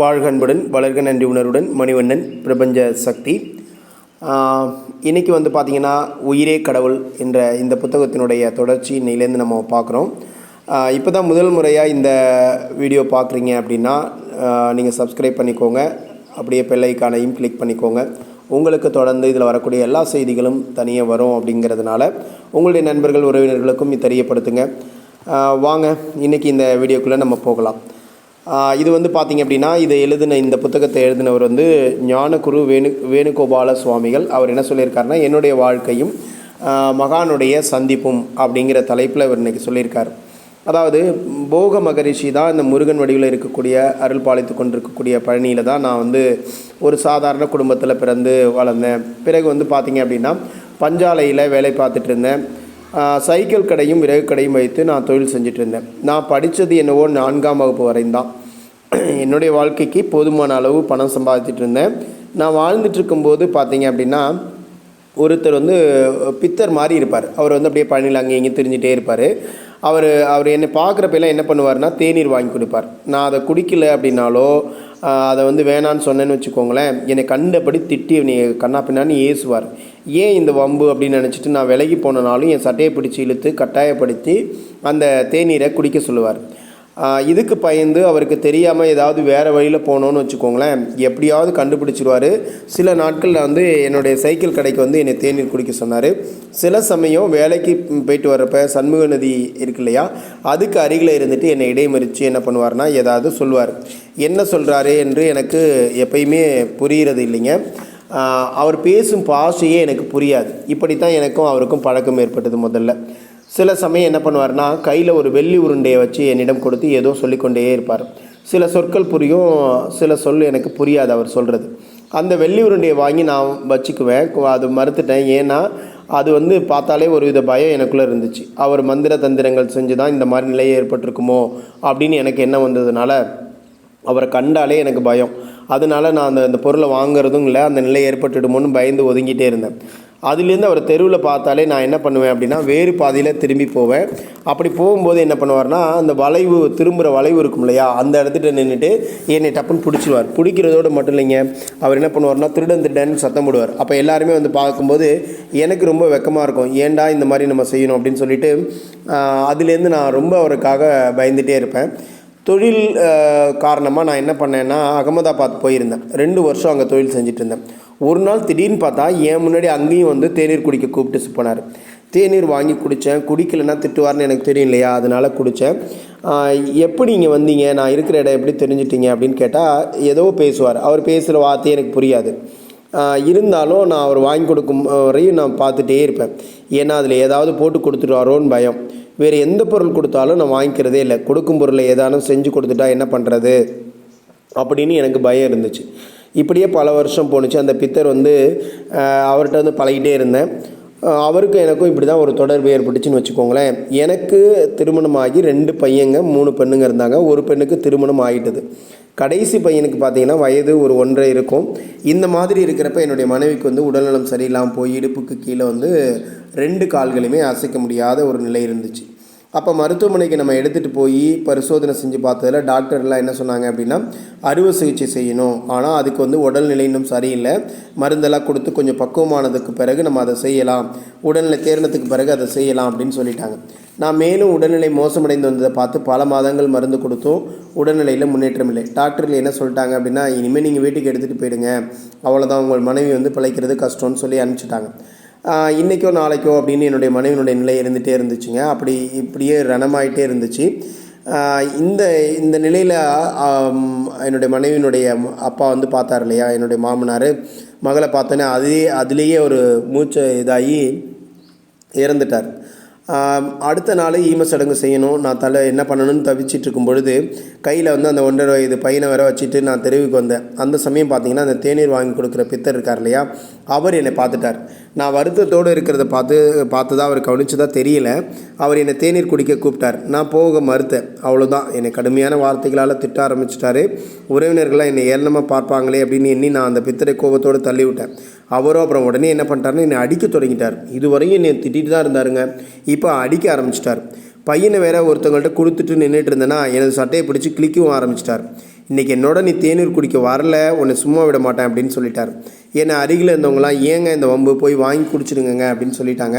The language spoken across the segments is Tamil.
வாழ்கன்புடன் வளர்க நன்றி உணர்வுடன் மணிவண்ணன் பிரபஞ்ச சக்தி. இன்றைக்கி வந்து பார்த்திங்கன்னா உயிரே கடவுள் என்ற இந்த புத்தகத்தினுடைய தொடர்ச்சி இன்னையிலேருந்து நம்ம பார்க்குறோம் இப்போ தான் முதல் முறையாக இந்த வீடியோ பார்க்குறீங்க அப்படின்னா நீங்கள் சப்ஸ்கிரைப் பண்ணிக்கோங்க. அப்படியே பெல்லைக்கானையும் கிளிக் பண்ணிக்கோங்க. உங்களுக்கு தொடர்ந்து இதில் வரக்கூடிய எல்லா செய்திகளும் தனியாக வரும் அப்படிங்கிறதுனால உங்களுடைய நண்பர்கள் உறவினர்களுக்கும் இது தெரியப்படுத்துங்க. வாங்க இன்றைக்கி இந்த வீடியோக்குள்ளே நம்ம போகலாம். இது வந்து பார்த்தீங்க அப்படின்னா இதை எழுதின இந்த புத்தகத்தை எழுதினவர் வந்து ஞானகுரு வேணு வேணுகோபால சுவாமிகள். அவர் என்ன சொல்லியிருக்காருன்னா என்னுடைய வாழ்க்கையும் மகானுடைய சந்திப்பும் அப்படிங்கிற தலைப்பில் இவர் இன்னைக்கு சொல்லியிருக்கார். அதாவது போக மகரிஷி தான் இந்த முருகன் வடிவில் இருக்கக்கூடிய அருள் பாலித்து கொண்டிருக்கக்கூடிய பழனியில் தான் நான் வந்து ஒரு சாதாரண குடும்பத்தில் பிறந்து வளர்ந்தேன். பிறகு வந்து பார்த்தீங்க அப்படின்னா பஞ்சாலையில் வேலை பார்த்துட்டு இருந்தேன். சைக்கிள் கடையும் விறகு கடையும் வைத்து நான் தொழில் செஞ்சுட்டு இருந்தேன் நான் படித்தது என்னவோ நான்காம் வகுப்பு வரையும் தான் என்னுடைய வாழ்க்கைக்கு போதுமான அளவு பணம் சம்பாதிச்சிட்டு இருந்தேன் நான் வாழ்ந்துட்டு இருக்கும்போது பார்த்தீங்க அப்படின்னா ஒருத்தர் வந்து பித்தர் மாதிரி இருப்பார். அவர் வந்து அப்படியே பழனியில் அங்கே இங்கே தெரிஞ்சிட்டே இருப்பார். அவர் அவர் என்னை பார்க்குறப்பெல்லாம் என்ன பண்ணுவார்னா தேநீர் வாங்கி கொடுப்பார். நான் அதை குடிக்கல அப்படின்னாலோ அதை வந்து வேணான்னு சொன்னேன்னு வச்சுக்கோங்களேன். என்னை கண்டபடி திட்டி நீ கண்ணா பின்னான்னு ஏசுவார். ஏன் இந்த வம்பு அப்படின்னு நினச்சிட்டு நான் விலகி போனனாலும் என் சட்டையை பிடிச்சி இழுத்து கட்டாயப்படுத்தி அந்த தேநீரை குடிக்க சொல்லுவார். இதுக்கு பயந்து அவருக்கு தெரியாமல் ஏதாவது வேறு வழியில் போனோன்னு வச்சுக்கோங்களேன். எப்படியாவது கண்டுபிடிச்சிருவார். சில நாட்களில் வந்து என்னுடைய சைக்கிள் கடைக்கு வந்து என்னை தேநீர் குடிக்க சொன்னார். சில சமயம் வேலைக்கு போயிட்டு வர்றப்ப சண்முக நதி இருக்கு இல்லையா? அதுக்கு அருகில் இருந்துட்டு என்னை இடைமறித்து என்ன பண்ணுவார்னா ஏதாவது சொல்லுவார். என்ன சொல்கிறாரு என்று எனக்கு எப்பயுமே புரிகிறது இல்லைங்க. அவர் பேசும் பாஷையே எனக்கு புரியாது. இப்படித்தான் எனக்கும் அவருக்கும் பழக்கம் ஏற்பட்டது முதல்ல. சில சமயம் என்ன பண்ணுவார்னா கையில் ஒரு வெள்ளி உருண்டையை வச்சு என்னிடம் கொடுத்து ஏதோ சொல்லிக்கொண்டே இருப்பார். சில சொற்கள் புரியும் சில சொல் எனக்கு புரியாது அவர் சொல்கிறது அந்த வெள்ளி உருண்டையை வாங்கி நான் வச்சுக்குவேன். அது மறுத்துட்டேன். ஏன்னா அது வந்து பார்த்தாலே ஒரு வித பயம் எனக்குள்ளே இருந்துச்சு. அவர் மந்திர தந்திரங்கள் செஞ்சு தான் இந்த மாதிரி நிலை ஏற்பட்டிருக்குமோ அப்படின்னு எனக்கு என்ன வந்ததுனால அவரை கண்டாலே எனக்கு பயம். அதனால நான் அந்த அந்த பொருளை வாங்குறதும் இல்லை அந்த நிலை ஏற்பட்டுடுமோன்னு பயந்து ஒதுங்கிட்டே இருந்தேன். அதுலேருந்து அவர் தெருவில் பார்த்தாலே நான் என்ன பண்ணுவேன் அப்படின்னா வேறு பாதையில் திரும்பி போவேன். அப்படி போகும்போது என்ன பண்ணுவார்னா அந்த வளைவு திரும்புகிற வளைவு இருக்கும் இல்லையா அந்த இடத்துல நின்றுட்டு என்னை டப்புன்னு பிடிச்சிடுவார் பிடிக்கிறதோடு மட்டும் இல்லைங்க அவர் என்ன பண்ணுவார்னா திருடன் திருடன்னு சத்தம் போடுவார். அப்போ எல்லாருமே வந்து பார்க்கும்போது எனக்கு ரொம்ப வெக்கமாக இருக்கும். ஏன்டா இந்த மாதிரி நம்ம செய்யணும் அப்படின்னு சொல்லிட்டு அதுலேருந்து நான் ரொம்ப அவருக்காக பயந்துகிட்டே இருப்பேன். தொழில் காரணமாக நான் என்ன பண்ணேன்னா அகமதாபாத் போயிருந்தேன். ரெண்டு வருஷம் அங்கே தொழில் செஞ்சுட்டு இருந்தேன் ஒரு நாள் திடீர்னு பார்த்தா என் முன்னாடி அங்கேயும் வந்து தேநீர் குடிக்க கூப்பிட்டு போனார். தேநீர் வாங்கி குடித்தேன் குடிக்கலைன்னா திட்டுவார்னு எனக்கு தெரியும் இல்லையா அதனால் குடித்தேன் எப்படி இங்கே வந்தீங்க? நான் இருக்கிற இடம் எப்படி தெரிஞ்சிட்டீங்க? அப்படின்னு கேட்டால் ஏதோ பேசுவார். அவர் பேசுகிற வார்த்தையே எனக்கு புரியாது. இருந்தாலும் நான் அவர் வாங்கி கொடுக்கும் வரையும் நான் பார்த்துட்டே இருப்பேன். ஏன்னா அதில் ஏதாவது போட்டு கொடுத்துருவாரோன்னு பயம். வேறு எந்த பொருள் கொடுத்தாலும் நான் வாங்கிக்கிறதே இல்லை. கொடுக்கும் பொருளை ஏதானும் செஞ்சு கொடுத்துட்டா என்ன பண்ணுறது அப்படின்னு எனக்கு பயம் இருந்துச்சு. இப்படியே பல வருஷம் போணுச்சு. அந்த பித்தர் வந்து அவர்கிட்ட வந்து பழகிட்டே இருந்தேன். அவருக்கும் எனக்கும் இப்படி தான் ஒரு தொடர்பு ஏற்பட்டுச்சுன்னு வச்சுக்கோங்களேன். எனக்கு திருமணமாகி ரெண்டு பையங்க மூணு பெண்ணுங்க இருந்தாங்க. ஒரு பெண்ணுக்கு திருமணம் ஆகிட்டது கடைசி பையனுக்கு பார்த்தீங்கன்னா வயது ஒரு ஒன்றரை இருக்கும். இந்த மாதிரி இருக்கிறப்ப என்னுடைய மனைவிக்கு வந்து உடல்நலம் சரியில்லாமல் போய் இடுப்புக்கு கீழே வந்து ரெண்டு கால்களையுமே அசைக்க முடியாத ஒரு நிலை இருந்துச்சு. அப்போ மருத்துவமனைக்கு நம்ம எடுத்துகிட்டு போய் பரிசோதனை செஞ்சு பார்த்ததில் டாக்டர்லாம் என்ன சொன்னாங்க அப்படின்னா அறுவை சிகிச்சை செய்யணும். ஆனால் அதுக்கு வந்து உடல்நிலை இன்னும் சரியில்லை. மருந்தெல்லாம் கொடுத்து கொஞ்சம் பக்குவமானதுக்கு பிறகு நம்ம அதை செய்யலாம். உடல்நிலை தேர்னத்துக்கு பிறகு அதை செய்யலாம் அப்படின்னு சொல்லிட்டாங்க. நான் மேலும் உடல்நிலை மோசமடைந்து வந்ததை பார்த்து பல மாதங்கள் மருந்து கொடுத்தும். உடல்நிலையில் முன்னேற்றம் இல்லை. டாக்டர்கள் என்ன சொல்லிட்டாங்க அப்படின்னா இனிமேல் நீங்கள் வீட்டுக்கு எடுத்துகிட்டு போயிடுங்க. அவ்வளோதான் உங்கள் மனைவி வந்து பிழைக்கிறது கஷ்டம்னு சொல்லி அனுப்பிச்சிட்டாங்க. இன்றைக்கோ நாளைக்கோ அப்படின்னு என்னுடைய மனைவியினுடைய நிலை இருந்துகிட்டே இருந்துச்சுங்க. அப்படி இப்படியே ரணமாயிட்டே இருந்துச்சு. இந்த இந்த நிலையில் என்னுடைய மனைவியினுடைய அப்பா வந்து பார்த்தார் இல்லையா? என்னுடைய மாமனார் மகளை பார்த்தோன்னே அதே அதுலேயே ஒரு மூச்சை இதாகி இறந்துட்டார். அடுத்த நாள் ஈம சடங்கு செய்யணும். நான் தலை என்ன பண்ணணும்னு தவிச்சிட்டு இருக்கும் பொழுது கையில் வந்து அந்த ஒன்றரை வயது பையனை வர வச்சுட்டு நான் தெருவுக்கு வந்தேன். அந்த சமயம் பார்த்தீங்கன்னா அந்த தேநீர் வாங்கி கொடுக்குற பித்தர் இருக்கார் இல்லையா அவர் என்னை பார்த்துட்டார். நான் வருத்தத்தோடு இருக்கிறத பார்த்து பார்த்ததா அவர் கவனிச்சதாக தெரியல. அவர் என்னை தேநீர் குடிக்க கூப்பிட்டார். நான் போக மறுத்தேன். அவ்வளோதான் என்னை கடுமையான வார்த்தைகளால் திட்ட ஆரம்பிச்சிட்டாரு. உறவினர்கள்லாம் என்னை ஏளனமாக பார்ப்பாங்களே அப்படின்னு எண்ணி நான் அந்த பித்தரை கோபத்தோடு தள்ளி விட்டேன் அவரும் அப்புறம் உடனே என்ன பண்ணிட்டாருன்னு என்னை அடிக்க தொடங்கிட்டார். இதுவரையும் என்னை திட்டிட்டு தான் இருந்தாருங்க. இப்போ அடிக்க ஆரம்பிச்சிட்டார். பையனை வேற ஒருத்தவங்கள்ட்ட கொடுத்துட்டு நின்றுட்டு இருந்தேன்னா எனது சட்டையை பிடிச்சி கிளிக்கவும் ஆரம்பிச்சிட்டார். இன்றைக்கி என்னோட நீ தேநீர் குடிக்க வரல உன்னை சும்மா விட மாட்டேன் அப்படின்னு சொல்லிட்டார். என்னை அருகில் இருந்தவங்களாம் ஏங்க இந்த வம்பு போய் வாங்கி குடிச்சிடுங்க அப்படின்னு சொல்லிட்டாங்க.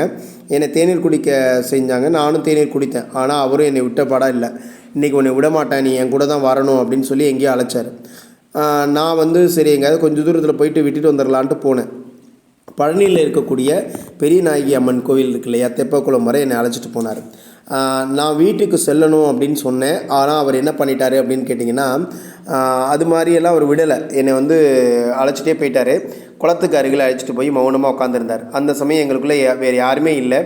என்னை தேநீர் குடிக்க செஞ்சாங்க நானும் தேநீர் குடித்தேன். ஆனால் அவரும் என்னை விட்ட படம் இல்லை. இன்றைக்கி உன்னை விட மாட்டேன் நீ என் கூட தான் வரணும் அப்படின்னு சொல்லி எங்கேயோ அழைச்சார். நான் வந்து சரி எங்கேயாவது கொஞ்சம் தூரத்தில் போயிட்டு விட்டுட்டு வந்துடலான்ட்டு போனேன். பழனியில் இருக்கக்கூடிய பெரிய நாயகி அம்மன் கோவில் இருக்கு இல்லையா? தெப்பக்குளம் வரை என்னை அழைச்சிட்டு போனார். நான் வீட்டுக்கு செல்லணும் அப்படின்னு சொன்னேன். ஆனால் அவர் என்ன பண்ணிட்டாரு அப்படின்னு கேட்டிங்கன்னா அது மாதிரியெல்லாம் அவர் விடலை. என்னை வந்து அழைச்சிட்டே போயிட்டார். குளத்துக்கு அருகில் அழைச்சிட்டு போய் மௌனமாக உட்காந்துருந்தார் அந்த சமயம் எங்களுக்குள்ளே வேறு யாருமே இல்லை.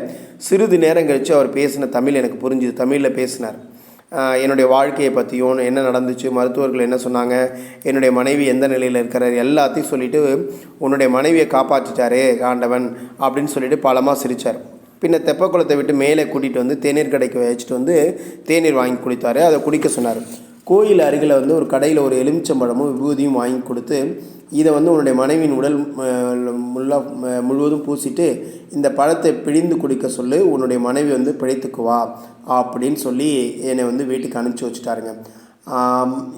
சிறிது நேரம் கழித்து அவர் பேசின தமிழ் எனக்கு புரிஞ்சுது. தமிழில் பேசினார். என்னுடைய வாழ்க்கையை பற்றியும் என்ன நடந்துச்சு மருத்துவர்கள் என்ன சொன்னாங்க என்னுடைய மனைவி எந்த நிலையில் இருக்கிறார் எல்லாத்தையும் சொல்லிட்டு உன்னுடைய மனைவியை காப்பாற்றிட்டாரே ஆண்டவன் அப்படின்னு சொல்லிட்டு பலமாக சிரித்தார் பின்ன தெப்பக்குளத்தை விட்டு மேலே கூட்டிகிட்டு வந்து தேநீர் கடைக்கு வச்சுட்டு வந்து தேநீர் வாங்கி குடித்தார். அதை குடிக்க சொன்னார். கோயில் அருகில் வந்து ஒரு கடையில் ஒரு எலுமிச்சம்பழமும் விபூதியும் வாங்கி கொடுத்து இதை வந்து உன்னுடைய மனைவியின் உடல் முல்லா முழுவதும் பூசிட்டு இந்த பழத்தை பிழிந்து குடிக்க சொல்லு உன்னுடைய மனைவி வந்து பிழைத்துக்குவா அப்படின்னு சொல்லி என்னை வந்து வீட்டுக்கு அனுப்பிச்சி வச்சுட்டாருங்க.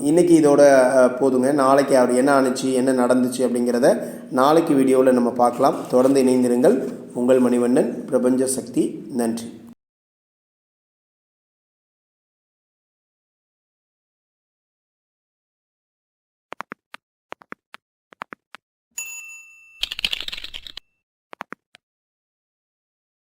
இன்றைக்கி இதோட போதுங்க. நாளைக்கு அவர் என்ன ஆணுச்சு என்ன நடந்துச்சு அப்படிங்கிறத நாளைக்கு வீடியோவில் நம்ம பார்க்கலாம். தொடர்ந்து இணைந்திருங்கள். உங்கள் மணிவண்ணன் பிரபஞ்ச சக்தி. நன்றி.